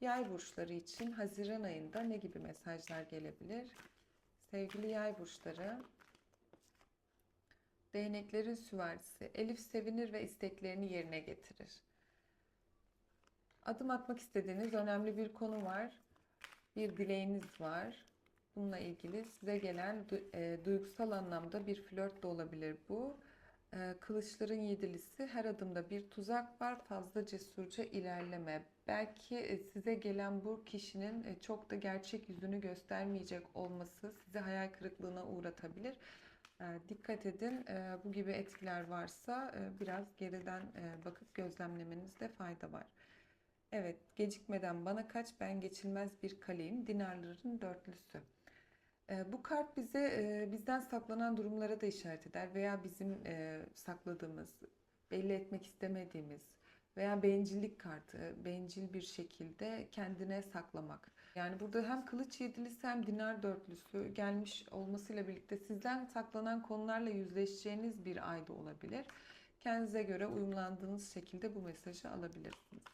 Yay burçları için Haziran ayında ne gibi mesajlar gelebilir? Sevgili yay burçları, değneklerin süvarisi, Elif sevinir ve isteklerini yerine getirir. Adım atmak istediğiniz önemli bir konu var. Bir dileğiniz var. Bununla ilgili size gelen e, duygusal anlamda bir flört de olabilir bu. E, kılıçların yedilisi her adımda bir tuzak var. Fazla cesurca ilerleme. Belki e, size gelen bu kişinin e, çok da gerçek yüzünü göstermeyecek olması sizi hayal kırıklığına uğratabilir. E, dikkat edin. E, bu gibi etkiler varsa biraz geriden bakıp gözlemlemenizde fayda var. Evet, gecikmeden bana kaç ben geçilmez bir kaleyim. Dinarların dörtlüsü. Ee, Bu kart bize e, bizden saklanan durumlara da işaret eder veya bizim e, sakladığımız, belli etmek istemediğimiz veya bencillik kartı, bencil bir şekilde kendine saklamak. Yani burada hem kılıç yedilisi hem dinar dörtlüsü gelmiş olmasıyla birlikte sizden saklanan konularla yüzleşeceğiniz bir ay da olabilir. Kendinize göre uyumlandığınız şekilde bu mesajı alabilirsiniz.